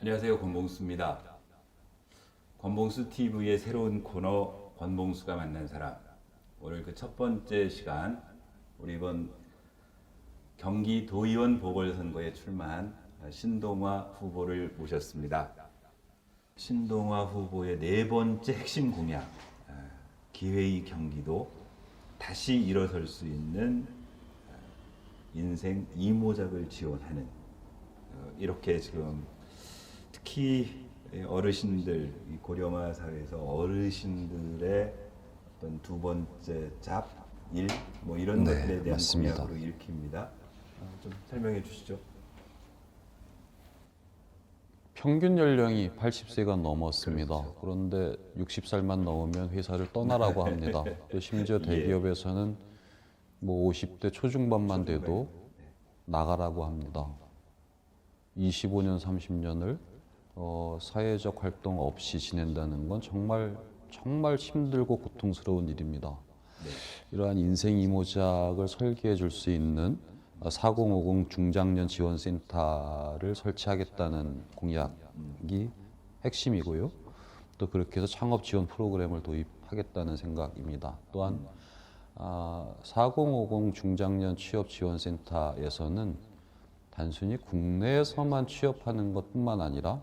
안녕하세요. 권봉수입니다. 권봉수 TV의 새로운 코너 권봉수가 만난 사람. 오늘 그 첫 번째 시간 우리 이번 경기 도의원 보궐선거에 출마한 신동화 후보를 모셨습니다. 신동화 후보의 네 번째 핵심 공약 아, 기회의 경기도 다시 일어설 수 있는 아, 인생 이모작을 지원하는 어, 이렇게 지금 특히 어르신들 이 고령화 사회에서 어르신들의 어떤 두 번째 잡일 뭐 이런 네, 것들에 대한 맞습니다. 공약으로 읽힙니다. 어, 좀 설명해 주시죠. 평균 연령이 80세가 넘었습니다. 그런데 60살만 넘으면 회사를 떠나라고 합니다. 또 심지어 예. 대기업에서는 뭐 50대 초중반만 돼도 나가라고 합니다. 25년, 30년을 어, 사회적 활동 없이 지낸다는 건 정말 정말 힘들고 고통스러운 일입니다. 이러한 인생 이모작을 설계해 줄 수 있는 4050 중장년 지원센터를 설치하겠다는 공약이 핵심이고요. 또 그렇게 해서 창업 지원 프로그램을 도입하겠다는 생각입니다. 또한 아, 4050 중장년 취업 지원센터에서는 단순히 국내에서만 취업하는 것뿐만 아니라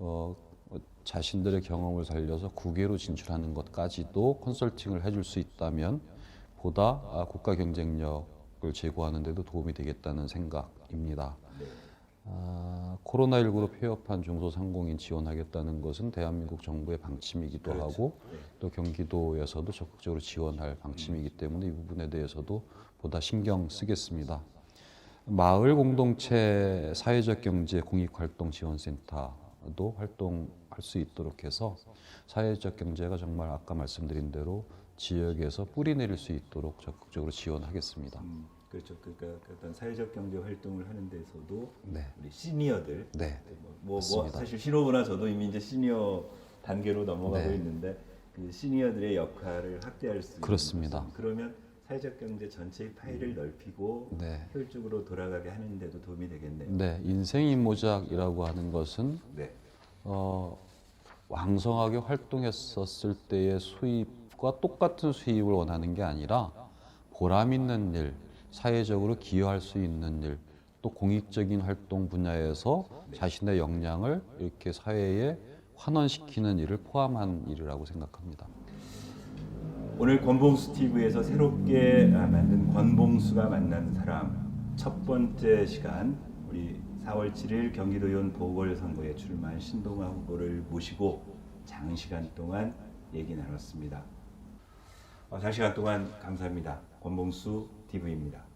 어, 어, 자신들의 경험을 살려서 국외로 진출하는 것까지도 컨설팅을 해줄 수 있다면 보다 아, 국가 경쟁력을 제고하는 데도 도움이 되겠다는 생각입니다. 아, 코로나19로 폐업한 중소상공인 지원하겠다는 것은 대한민국 정부의 방침이기도 하고 또 경기도에서도 적극적으로 지원할 방침이기 때문에 이 부분에 대해서도 보다 신경 쓰겠습니다. 마을 공동체 사회적 경제 공익 활동 지원센터도 활동할 수 있도록 해서 사회적 경제가 정말 아까 말씀드린 대로 지역에서 뿌리 내릴 수 있도록 적극적으로 지원하겠습니다. 음, 그렇죠. 그러니까 그 어떤 사회적 경제 활동을 하는 데서도 네. 우리 시니어들 네. 뭐, 뭐, 뭐. 사실 신호부나 저도 이미 이제 시니어 단계로 넘어가고 네. 있는데 그 시니어들의 역할을 확대할 수 그렇습니다. 그러면 사회적 경제 전체의 파일을 넓히고 네. 효율적으로 돌아가게 하는 데도 도움이 되겠네요. 네, 인생 인모작이라고 하는 것은 네. 어, 왕성하게 활동했었을 때의 수입과 똑같은 수입을 원하는 게 아니라 보람 있는 일, 사회적으로 기여할 수 있는 일, 또 공익적인 활동 분야에서 자신의 역량을 이렇게 사회에 환원시키는 일을 포함한 일이라고 생각합니다. 오늘 권봉수 TV에서 새롭게 아, 만든 권봉수가 만난 사람 첫 번째 시간 우리 4월 7일 경기도 의원 보궐선거에 출마한 신동아 후보를 모시고 장시간 동안 얘기 나눴습니다. 어, 장시간 동안 감사합니다. 권봉수 TV입니다.